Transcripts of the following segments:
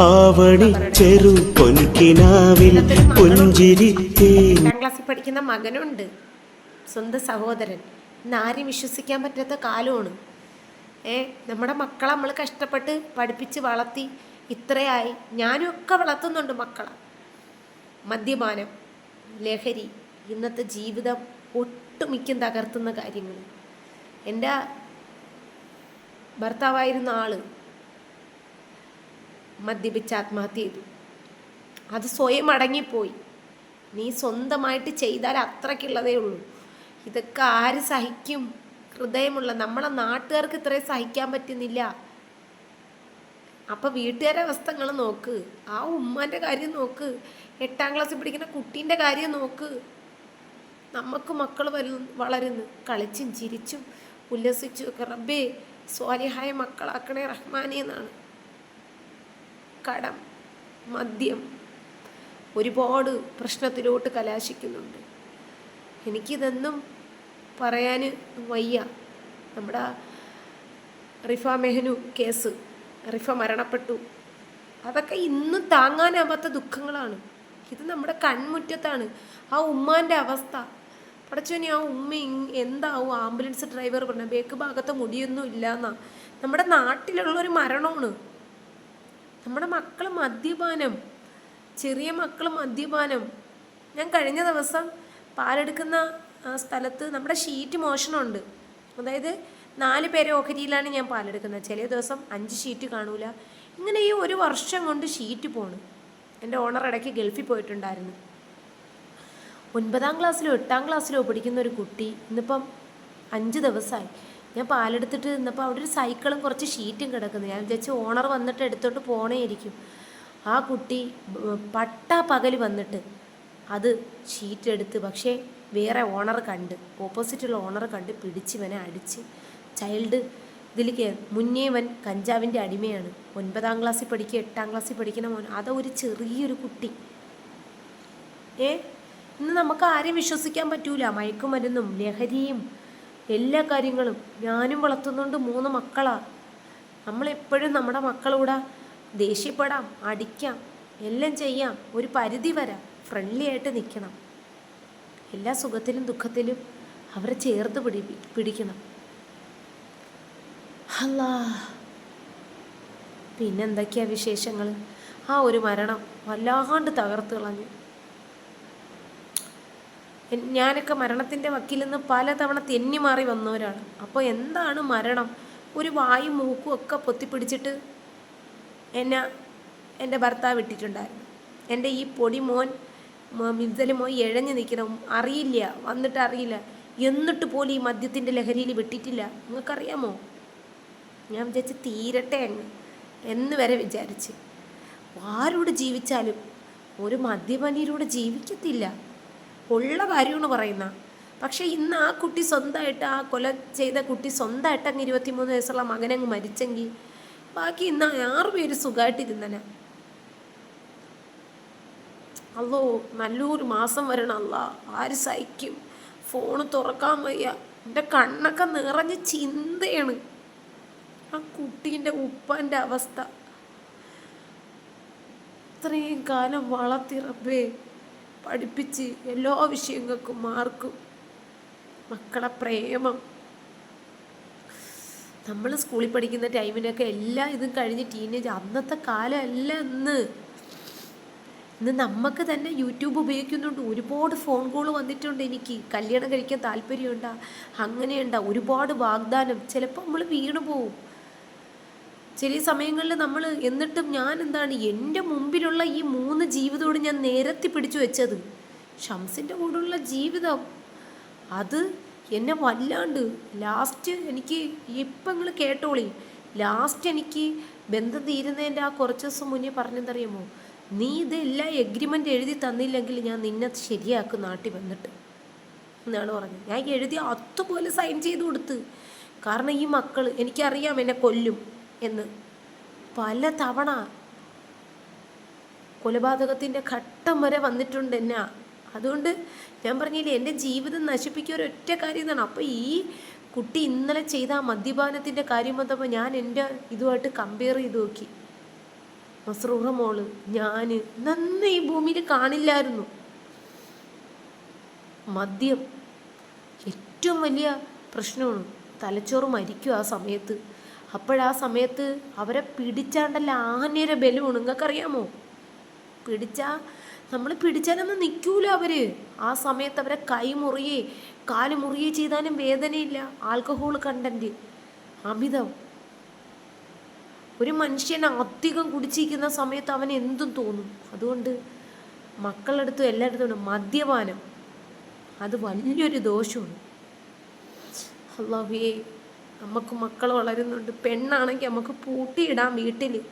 ആവണി ചെറു പൊൻകിനാവിൽ പുഞ്ചിരി ക്ലാസ്സിൽ പഠിക്കുന്ന മകനുണ്ട്. സ്വന്തം സഹോദരൻ. ആരും വിശ്വസിക്കാൻ പറ്റാത്ത കാലമാണ്. ഏ നമ്മുടെ മക്കളെ നമ്മൾ കഷ്ടപ്പെട്ട് പഠിപ്പിച്ച് വളർത്തി ഇത്രയായി. ഞാനും ഒക്കെ വളർത്തുന്നുണ്ട് മക്കളെ. മദ്യപാനം ലഹരി ഇന്നത്തെ ജീവിതം ഒട്ടുമിക്കും തകർത്തുന്ന കാര്യങ്ങൾ എന്റെ ഭർത്താവായിരുന്ന ആൾ മദ്യപിച്ച് ആത്മഹത്യ ചെയ്തു. അത് സ്വയം അടങ്ങിപ്പോയി. നീ സ്വന്തമായിട്ട് ചെയ്താൽ അത്രയ്ക്കുള്ളതേ ഉള്ളൂ. ഇതൊക്കെ ആര് സഹിക്കും? ഹൃദയമുള്ള നമ്മളെ നാട്ടുകാർക്ക് ഇത്രയും സഹിക്കാൻ പറ്റുന്നില്ല. അപ്പം വീട്ടുകാരെ അവസ്ഥ നോക്ക്. ആ ഉമ്മാന്റെ കാര്യം നോക്ക്. എട്ടാം ക്ലാസ്സിൽ പഠിക്കുന്ന കുട്ടീന്റെ കാര്യം നോക്ക്. നമുക്ക് മക്കൾ വരുന്നു വളരുന്നു. കളിച്ചും ചിരിച്ചും ഉല്ലസിച്ചും ഒക്കെ. റബ്ബേ സ്വാലിഹായ മക്കളാക്കണേ റഹ്മാനെ എന്നാണ്. കടം മദ്യം ഒരുപാട് പ്രശ്നത്തിലോട്ട് കലാശിക്കുന്നുണ്ട്. എനിക്കിതൊന്നും പറയാൻ വയ്യ. നമ്മുടെ റിഫ മെഹനു കേസ് റിഫ മരണപ്പെട്ടു. അതൊക്കെ ഇന്നും താങ്ങാനാവാത്ത ദുഃഖങ്ങളാണ്. ഇത് നമ്മുടെ കൺമുറ്റത്താണ്. ആ ഉമ്മാന്റെ അവസ്ഥ. പടച്ചോനെ ആ ഉമ്മ എന്താവും ആംബുലൻസ് ഡ്രൈവർ പറഞ്ഞ? ബേക്ക് ഭാഗത്ത് മുടിയൊന്നും ഇല്ലാന്നാ. നമ്മുടെ നാട്ടിലുള്ള ഒരു മരണമാണ്. നമ്മുടെ മക്കൾ മദ്യപാനം. ചെറിയ മക്കൾ മദ്യപാനം. ഞാൻ കഴിഞ്ഞ ദിവസം പാലെടുക്കുന്ന സ്ഥലത്ത് നമ്മുടെ ഷീറ്റ് മോഷണമുണ്ട്. അതായത് നാല് പേരെ ഓഹരിയിലാണ് ഞാൻ പാലെടുക്കുന്നത്. ചില ദിവസം അഞ്ച് ഷീറ്റ് കാണൂല. ഇങ്ങനെ ഈ ഒരു വർഷം കൊണ്ട് ഷീറ്റ് പോണു. എന്റെ ഓണർ ഇടയ്ക്ക് ഗൾഫിൽ പോയിട്ടുണ്ടായിരുന്നു. ഒൻപതാം ക്ലാസ്സിലോ എട്ടാം ക്ലാസ്സിലോ പഠിക്കുന്ന ഒരു കുട്ടി ഇന്നിപ്പം അഞ്ച് ദിവസമായി ഞാൻ പാലെടുത്തിട്ട് നിന്നപ്പോൾ അവിടെ ഒരു സൈക്കിളും കുറച്ച് ഷീറ്റും കിടക്കുന്നു. ഞാൻ വിചാരിച്ചു ഓണർ വന്നിട്ട് എടുത്തോണ്ട് പോണേയിരിക്കും. ആ കുട്ടി പട്ടാ പകൽ വന്നിട്ട് അത് ഷീറ്റ് എടുത്ത് പക്ഷേ വേറെ ഓണർ കണ്ട് ഓപ്പോസിറ്റുള്ള ഓണർ കണ്ട് പിടിച്ചിവനെ അടിച്ച്. ചൈൽഡ് ഇതിലേക്ക് മുന്നേവൻ കഞ്ചാവിന്റെ അടിമയാണ്. ഒൻപതാം ക്ലാസ്സിൽ പഠിക്കുക എട്ടാം ക്ലാസ്സിൽ പഠിക്കുന്ന മോൻ അതൊരു ചെറിയൊരു കുട്ടി. ഏ? ഇന്ന് നമുക്ക് ആരെയും വിശ്വസിക്കാൻ പറ്റൂല. മയക്കുമരുന്നും ലഹരിയും എല്ലാ കാര്യങ്ങളും ഞാനും വളർത്തുന്നുണ്ട് മൂന്ന് മക്കളാ. നമ്മളെപ്പോഴും നമ്മുടെ മക്കളൂടെ ദേഷ്യപ്പെടാം അടിക്കാം എല്ലാം ചെയ്യാം. ഒരു പരിധി വരാം ഫ്രണ്ട്ലി ആയിട്ട് നിൽക്കണം. എല്ലാ സുഖത്തിലും ദുഃഖത്തിലും അവരെ ചേർത്ത് പിടി പിടിക്കണം. അല്ലാ പിന്നെന്തൊക്കെയാ വിശേഷങ്ങൾ ആ ഒരു മരണം വല്ലാണ്ട് തകർത്ത് കളഞ്ഞു. ഞാനൊക്കെ മരണത്തിന്റെ വക്കിൽ നിന്ന് പലതവണ തെന്നി മാറി വന്നവരാണ്. അപ്പോൾ എന്താണ് മരണം? ഒരു വായും മൂക്കും ഒക്കെ പൊത്തിപ്പിടിച്ചിട്ട് എന്നെ എന്റെ ഭർത്താവ് ഇട്ടിട്ടുണ്ടായിരുന്നു. എന്റെ ഈ പൊടി മോൻ മിതൽ മോൻ ഇഴഞ്ഞു നിൽക്കണം അറിയില്ല വന്നിട്ട് അറിയില്ല. എന്നിട്ട് പോലും ഈ മദ്യത്തിന്റെ ലഹരിയിൽ വിട്ടിട്ടില്ല. നിങ്ങൾക്കറിയാമോ? ഞാൻ വിചാരിച്ച് തീരട്ടെ അങ്ങ് എന്ന് വരെ വിചാരിച്ച്. ആരോട് ജീവിച്ചാലും ഒരു മദ്യപനിയിലൂടെ ജീവിക്കത്തില്ല. ഉള്ള കാര്യമാണ് പറയുന്ന. പക്ഷേ ഇന്ന് ആ കുട്ടി സ്വന്തമായിട്ട് ആ കൊല ചെയ്ത കുട്ടി സ്വന്തമായിട്ട് അങ്ങ് ഇരുപത്തിമൂന്ന് വയസ്സുള്ള മകനങ്ങ് മരിച്ചെങ്കിൽ ബാക്കി ഇന്ന് ആറ് പേര് സുഖമായിട്ടിരുന്നന അല്ലോ നല്ലൊരു മാസം വരണം അല്ല ആര് സഹിക്കും? ഫോണ് തുറക്കാൻ വയ്യ. എന്റെ കണ്ണൊക്കെ നിറഞ്ഞ് ചിന്തയാണ്. ആ കുട്ടീന്റെ ഉപ്പാന്റെ അവസ്ഥ. ഇത്രയും കാലം വളർത്തി റബ്ബേ പഠിപ്പിച്ച് എല്ലാ വിഷയങ്ങൾക്കും മാർക്കും മക്കളെ പ്രേമം. നമ്മൾ സ്കൂളിൽ പഠിക്കുന്ന ടൈമിനൊക്കെ എല്ലാ ഇതും കഴിഞ്ഞ് ടീനേജ് അന്നത്തെ കാലമല്ല ഇന്ന്. ഇന്ന് നമുക്ക് തന്നെ യൂട്യൂബ് ഉപയോഗിക്കുന്നുണ്ട്. ഒരുപാട് ഫോൺ കോൾ വന്നിട്ടുണ്ട് എനിക്ക്. കല്യാണം കഴിക്കാൻ താല്പര്യമുണ്ടാ അങ്ങനെയുണ്ടാ ഒരുപാട് വാഗ്ദാനം. ചിലപ്പോൾ നമ്മൾ വീണു പോവും ചില സമയങ്ങളിൽ നമ്മൾ എന്നിട്ടും ഞാൻ എന്താണ് എന്റെ മുമ്പിലുള്ള ഈ മൂന്ന് ജീവിതത്തോട് ഞാൻ നേരത്തി പിടിച്ചു വെച്ചത്. ഷംസിന്റെ കൂടെയുള്ള ജീവിതം. അത് എന്നെ വല്ലാണ്ട് ലാസ്റ്റ് എനിക്ക് ഇപ്പം നിങ്ങൾ കേട്ടോളി. ലാസ്റ്റ് എനിക്ക് ബന്ധം തീരുന്നതിന്റെ ആ കുറച്ച് ദിവസം മുന്നേ പറഞ്ഞെന്തറിയാമോ? നീ ഇതെല്ലാം എഗ്രിമെന്റ് എഴുതി തന്നില്ലെങ്കിൽ ഞാൻ നിന്നെ ശരിയാക്കും നാട്ടിൽ വന്നിട്ട് എന്നാണ് പറഞ്ഞത്. ഞാൻ എഴുതി അതുപോലെ സൈൻ ചെയ്ത് കൊടുത്ത്. കാരണം ഈ മക്കൾ എനിക്കറിയാം എന്നെ കൊല്ലും. എന്ന് പല തവണ കൊലപാതകത്തിന്റെ ഘട്ടം വരെ വന്നിട്ടുണ്ട് എന്നാ. അതുകൊണ്ട് ഞാൻ പറഞ്ഞില്ലേ എന്റെ ജീവിതം നശിപ്പിക്കുക ഒരൊറ്റ കാര്യം എന്നാണ് അപ്പോൾ ഈ കുട്ടി ഇന്നലെ ചെയ്ത ആ മദ്യപാനത്തിന്റെ കാര്യം വന്നപ്പോൾ ഞാൻ എന്റെ ഇതുമായിട്ട് കമ്പയർ ചെയ്ത് നോക്കി. മസ്രൂറ മോൾ ഞാൻ നന്ന് ഈ ഭൂമിയിൽ കാണില്ലായിരുന്നു. മദ്യം ഏറ്റവും വലിയ പ്രശ്നമാണ് തലച്ചോറ് മരിക്കും ആ സമയത്ത്. അപ്പോഴാ സമയത്ത് അവരെ പിടിച്ചാണ്ടല്ല ആനയുടെ ബലമാണ് നിങ്ങൾക്കറിയാമോ പിടിച്ചാ നമ്മൾ പിടിച്ചാലൊന്നും നിൽക്കൂല അവർ ആ സമയത്ത് അവരെ കൈ മുറിയേ കാൽ മുറിയേ ചെയ്താലും വേദനയില്ല. Alcohol content. അമിതം. ഒരു മനുഷ്യൻ അധികം കുടിച്ചിരിക്കുന്ന സമയത്ത് അവൻ എന്തും തോന്നും. അതുകൊണ്ട് മക്കളടുത്തും എല്ലായിടത്തും മദ്യപാനം. അത് വലിയൊരു ദോഷമാണ്. അല്ലാഹുവേ നമുക്ക് മക്കൾ വളരുന്നുണ്ട്. പെണ്ണാണെങ്കിൽ നമുക്ക് പൂട്ടിയിടാം വീട്ടിൽ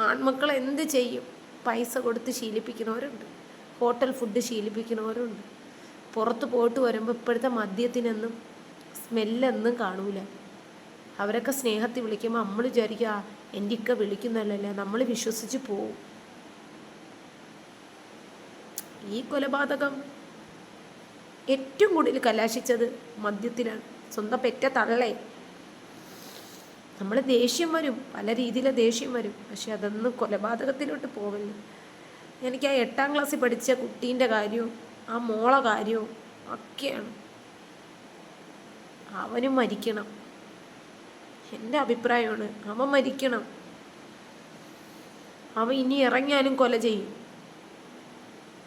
ആൺമക്കൾ എന്ത് ചെയ്യും? പൈസ കൊടുത്ത് ശീലിപ്പിക്കുന്നവരുണ്ട്. Hotel food ശീലിപ്പിക്കുന്നവരുണ്ട്. പുറത്ത് പോയിട്ട് വരുമ്പോൾ ഇപ്പോഴത്തെ മദ്യത്തിനൊന്നും സ്മെല്ലൊന്നും കാണൂല. അവരൊക്കെ സ്നേഹത്തിൽ വിളിക്കുമ്പോൾ നമ്മൾ വിചാരിക്കുക എന്റെ ഇക്ക വിളിക്കുന്നല്ലേ നമ്മൾ വിശ്വസിച്ച് പോവും. ഈ കൊലപാതകം ഏറ്റവും കൂടുതൽ കലാശിച്ചത് മദ്യത്തിലാണ് സ്വന്തം പെറ്റ തള്ളേ നമ്മൾ ദേഷ്യം വരും. പല രീതിയിലെ ദേഷ്യം വരും. പക്ഷെ അതൊന്നും കൊലപാതകത്തിലോട്ട് പോവില്ല. എനിക്ക് ആ എട്ടാം ക്ലാസ്സിൽ പഠിച്ച കുട്ടീന്റെ കാര്യവും ആ മോളെ കാര്യവും ഒക്കെയാണ്. അവനും മരിക്കണം. എന്റെ അഭിപ്രായമാണ്. അവൻ മരിക്കണം. അവൻ ഇനി ഇറങ്ങിയാലും കൊല ചെയ്യും.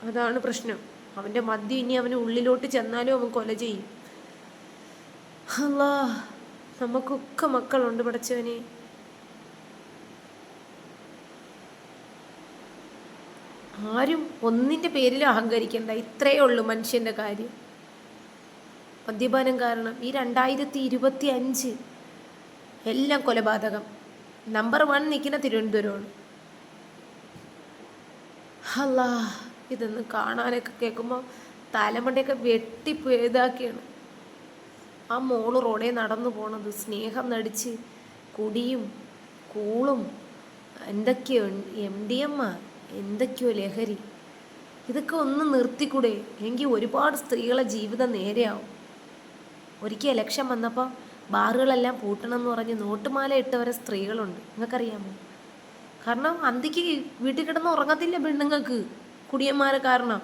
അതാണ് പ്രശ്നം. അവന്റെ മദ്യം ഇനി അവന് ഉള്ളിലോട്ട് ചെന്നാലും അവൻ കൊല ചെയ്യും. അല്ലാ നമുക്കൊക്കെ മക്കളുണ്ട് പഠിച്ചവനെ ആരും ഒന്നിന്റെ പേരിലും അഹങ്കരിക്കണ്ട. ഇത്രയേ ഉള്ളൂ മനുഷ്യന്റെ കാര്യം. മദ്യപാനം കാരണം ഈ രണ്ടായിരത്തി ഇരുപത്തി അഞ്ച് എല്ലാം കൊലപാതകം. നമ്പർ വൺ നിൽക്കുന്ന തിരുവനന്തപുരമാണ്. അല്ലാ ഇതൊന്ന് കാണാനൊക്കെ കേൾക്കുമ്പോൾ തലമുണ്ടയൊക്കെ വെട്ടി ഇതാക്കിയാണ്. ആ മോൾ റോഡേ നടന്നു പോണത്. സ്നേഹം നടിച്ച് കുടിയും കൂളും എന്തൊക്കെയോ എം ഡി എം എന്തൊക്കെയോ ലഹരി. ഇതൊക്കെ ഒന്ന് നിർത്തിക്കൂടെ? എങ്കിൽ ഒരുപാട് സ്ത്രീകളെ ജീവിതം നേരെയാവും. ഒരിക്കൽ ഇലക്ഷൻ വന്നപ്പോൾ ബാറുകളെല്ലാം പൂട്ടണം എന്ന് പറഞ്ഞ് നോട്ടുമാല ഇട്ടവരെ സ്ത്രീകളുണ്ട്. നിങ്ങൾക്കറിയാമോ? കാരണം അന്തിക്ക് വീട്ടിൽ കിടന്ന് ഉറങ്ങത്തില്ല പെണ്ണുങ്ങൾക്ക്. കുടിയന്മാരെ കാരണം.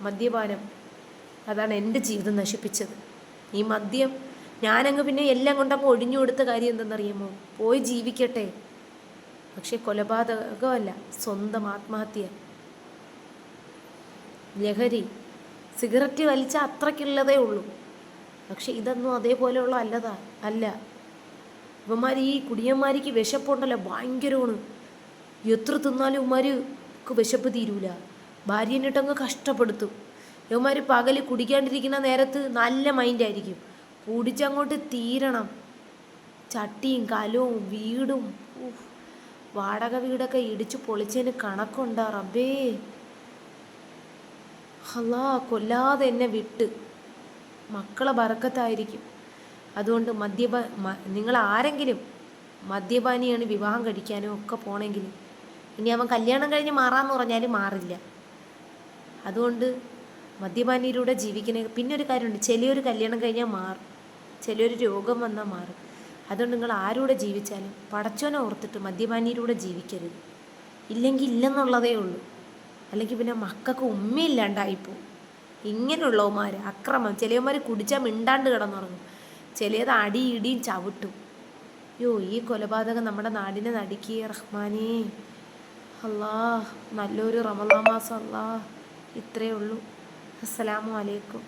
മദ്യപാനം. അതാണ് എന്റെ ജീവിതം നശിപ്പിച്ചത്. ഈ മദ്യം ഞാനങ്ങ് പിന്നെ എല്ലാം കൊണ്ടപ്പോൾ ഒഴിഞ്ഞു കൊടുത്ത കാര്യം എന്തെന്നറിയുമോ? പോയി ജീവിക്കട്ടെ. പക്ഷെ കൊലപാതകമല്ല സ്വന്തം ആത്മഹത്യ. ലഹരി സിഗരറ്റ് വലിച്ച അത്രയ്ക്കുള്ളതേ ഉള്ളൂ. പക്ഷെ ഇതൊന്നും അതേപോലെയുള്ള അല്ലതാ അല്ല. ഇവന്മാർ ഈ കുടിയന്മാരിക്ക് വിശപ്പുണ്ടല്ലോ ഭയങ്കരമാണ്. എത്ര തിന്നാലും ഇവന്മാർക്ക് വിശപ്പ് തീരൂല. ഭാര്യനിട്ടങ്ങ് കഷ്ടപ്പെടുത്തും. ഇവന്മാർ പകൽ കുടിക്കാണ്ടിരിക്കുന്ന നേരത്ത് നല്ല മൈൻഡായിരിക്കും. കുടിച്ചങ്ങോട്ട് തീരണം. ചട്ടിയും കലവും വീടും വാടക വീടൊക്കെ ഇടിച്ചു പൊളിച്ചതിന് കണക്കുണ്ടാ റബേ അല്ലാ കൊല്ലാതെ എന്നെ വിട്ട്. മക്കളെ ബറക്കത്തായിരിക്കും. അതുകൊണ്ട് മദ്യപ നിങ്ങൾ ആരെങ്കിലും മദ്യപാനിയാണ് വിവാഹം കഴിക്കാനും ഒക്കെ പോണെങ്കിൽ ഇനി അവൻ കല്യാണം കഴിഞ്ഞ് മാറാന്ന് പറഞ്ഞാൽ മാറില്ല. അതുകൊണ്ട് മദ്യപാനിയിലൂടെ ജീവിക്കുന്ന പിന്നെ ഒരു കാര്യമുണ്ട്. ചിലയൊരു കല്യാണം കഴിഞ്ഞാൽ മാറും. ചിലൊരു രോഗം വന്നാൽ മാറും. അതുകൊണ്ട് നിങ്ങൾ ആരൂടെ ജീവിച്ചാലും പടച്ചോനെ ഓർത്തിട്ട് മദ്യപാനിയിലൂടെ ജീവിക്കരുത്. ഇല്ലെങ്കിൽ ഇല്ലെന്നുള്ളതേ ഉള്ളൂ. അല്ലെങ്കിൽ പിന്നെ മക്കൾക്ക് ഉമ്മയില്ലാണ്ടായിപ്പോവും ഇങ്ങനെയുള്ളവന്മാർ അക്രമം. ചിലവന്മാർ കുടിച്ചാൽ മിണ്ടാണ്ട് കിടന്നുറങ്ങും. ചിലത് അടി ഇടിയും ചവിട്ടും. യോ ഈ കൊലപാതകം നമ്മുടെ നാടിനെ നടുക്കിയ റഹ്മാനേ. അല്ലാ നല്ലൊരു റമദാ മാസം അല്ലാ ഇത്രയേ ഉള്ളൂ. അസ്സലാമു അലൈക്കും.